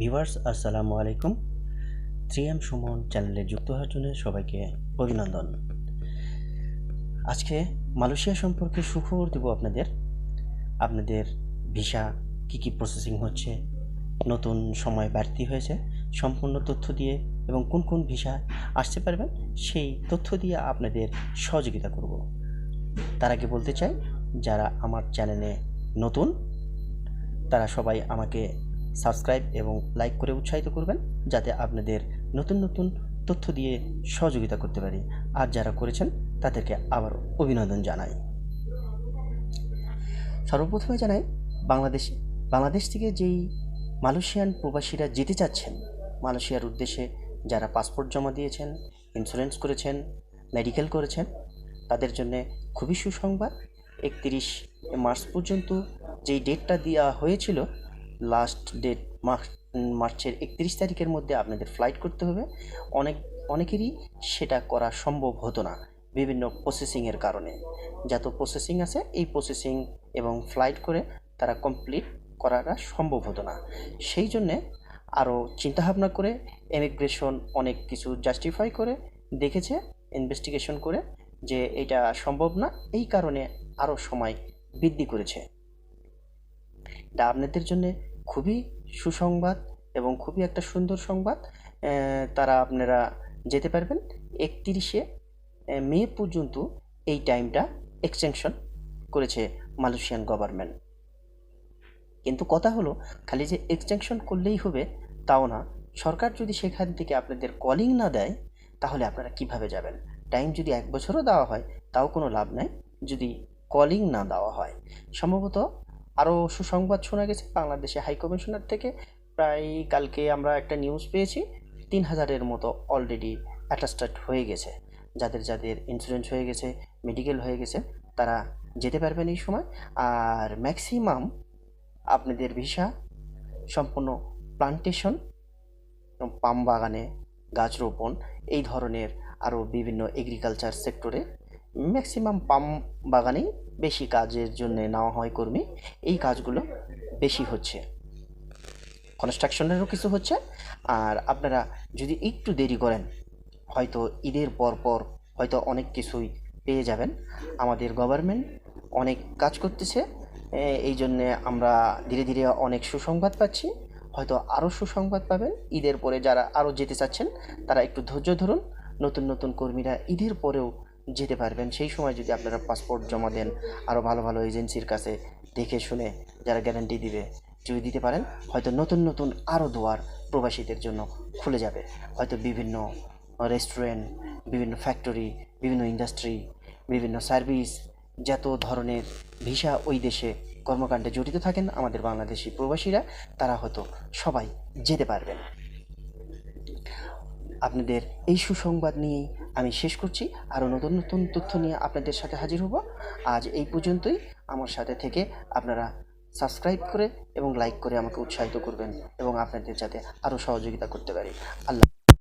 Viewers আসসালামু আলাইকুম। Three M Suman চ্যানেলে যুক্ত হওয়ার জন্য সবাইকে অভিনন্দন। আজকে মালয়েশিয়া সম্পর্কে সুখবর দেব আপনাদের। আপনাদের ভিসা কী কী প্রসেসিং হচ্ছে, নতুন সময় বাড়তি হয়েছে, সম্পূর্ণ তথ্য দিয়ে এবং কোন কোন ভিসা আসতে পারবেন, সেই তথ্য দিয়ে আপনাদের সহযোগিতা করব। তার আগে বলতে চাই, যারা আমার চ্যানেলে নতুন, তারা সবাই আমাকে সাবস্ক্রাইব এবং লাইক করে উৎসাহিত করবেন, যাতে আপনাদের নতুন নতুন তথ্য দিয়ে সহযোগিতা করতে পারি। আর যারা করেছেন, তাদেরকে আবার অভিনন্দন জানাই। সর্বপ্রথমে জানাই, বাংলাদেশ বাংলাদেশ থেকে যেই মালয়েশিয়ান প্রবাসীরা যেতে চাচ্ছেন, মালয়েশিয়ার উদ্দেশ্যে যারা পাসপোর্ট জমা দিয়েছেন ইন্স্যুরেন্স করেছেন মেডিকেল করেছেন, তাদের জন্য খুবই সুসংবাদ। একত্রিশ মার্চ পর্যন্ত যেই ডেটটা দেওয়া হয়েছিল লাস্ট ডেট মার্চ মার্চের একত্রিশ তারিখের মধ্যে আপনাদের ফ্লাইট করতে হবে। অনেক, অনেকেরই সেটা করা সম্ভব হতো না বিভিন্ন প্রসেসিংয়ের কারণে। যত প্রসেসিং আছে, এই প্রসেসিং এবং ফ্লাইট করে তারা কমপ্লিট করাটা সম্ভব হতো না। সেই জন্যে আরও চিন্তাভাবনা করে ইমিগ্রেশন অনেক কিছু জাস্টিফাই করে দেখেছে ইনভেস্টিগেশন করে যে এটা সম্ভব না, এই কারণে আরও সময় বৃদ্ধি করেছে। এটা আপনাদের জন্য খুবই সুসংবাদ এবং খুবই একটা সুন্দর সংবাদ। তারা আপনারা যেতে পারবেন একত্রিশে মে পর্যন্ত এই টাইমটা এক্সটেনশন করেছে মালয়েশিয়ান গভর্নমেন্ট। কিন্তু কথা হলো, খালি যে এক্সটেনশন করলেই হবে তাও না। সরকার যদি সেখান থেকে আপনাদের কলিং না দেয়, তাহলে আপনারা কীভাবে যাবেন? টাইম যদি এক বছরও দেওয়া হয়, তাও কোনো লাভ নাই। যদি কলিং না দেওয়া হয়, সম্ভবত আরও সুসংবাদ শোনা গেছে। বাংলাদেশে হাই কমিশনার থেকে প্রায় কালকে আমরা একটা নিউজ পেয়েছি। তিন হাজারের মতো অলরেডি অ্যাটাস্টেড হয়ে গেছে। যাদের যাদের ইন্স্যুরেন্স হয়ে গেছে মেডিকেল হয়ে গেছে, তারা যেতে পারবেন এই সময়। আর ম্যাক্সিমাম আপনাদের ভিসা সম্পূর্ণ প্লান্টেশন পাম বাগানে গাছ রোপণ, এই ধরনের আরও বিভিন্ন এগ্রিকালচার সেক্টরে ম্যাক্সিমাম পাম বাগানেই বেশি কাজের জন্য নেওয়া হয় কর্মী। এই কাজগুলো বেশি হচ্ছে। কনস্ট্রাকশনেরও কিছু হচ্ছে। আর আপনারা যদি একটু দেরি করেন, হয়তো ঈদের পর পর হয়তো অনেক কিছুই পেয়ে যাবেন। আমাদের গভর্নমেন্ট অনেক কাজ করতেছে। এই জন্যে আমরা ধীরে ধীরে অনেক সুসংবাদ পাচ্ছি। হয়তো আরও সুসংবাদ পাবেন। ঈদের পরে যারা আরও যেতে চাচ্ছেন, তারা একটু ধৈর্য ধরুন। নতুন নতুন কর্মীরা ঈদের পরেও যেতে পারবেন। সেই সময় যদি আপনারা পাসপোর্ট জমা দেন আরও ভালো ভালো এজেন্সির কাছে দেখে শুনে যারা গ্যারান্টি দিবে, যদি দিতে পারেন, হয়তো নতুন নতুন আরও দুয়ার প্রবাসীদের জন্য খুলে যাবে। হয়তো বিভিন্ন রেস্টুরেন্ট বিভিন্ন ফ্যাক্টরি বিভিন্ন ইন্ডাস্ট্রি বিভিন্ন সার্ভিস যত ধরনের ভিসা ওই দেশে কর্মকাণ্ডে জড়িত থাকেন, আমাদের বাংলাদেশি প্রবাসীরা, তারা হয়তো সবাই যেতে পারবেন। আপনাদের এই সুসংবাদ নিয়েই আমি শেষ করছি। আরও নতুন নতুন তথ্য নিয়ে আপনাদের সাথে হাজির হব। আজ এই পর্যন্তই। আমার সাথে থেকে আপনারা সাবস্ক্রাইব করে এবং লাইক করে আমাকে উৎসাহিত করবেন এবং আপনাদের যাতে আরও সহযোগিতা করতে পারি। আল্লাহ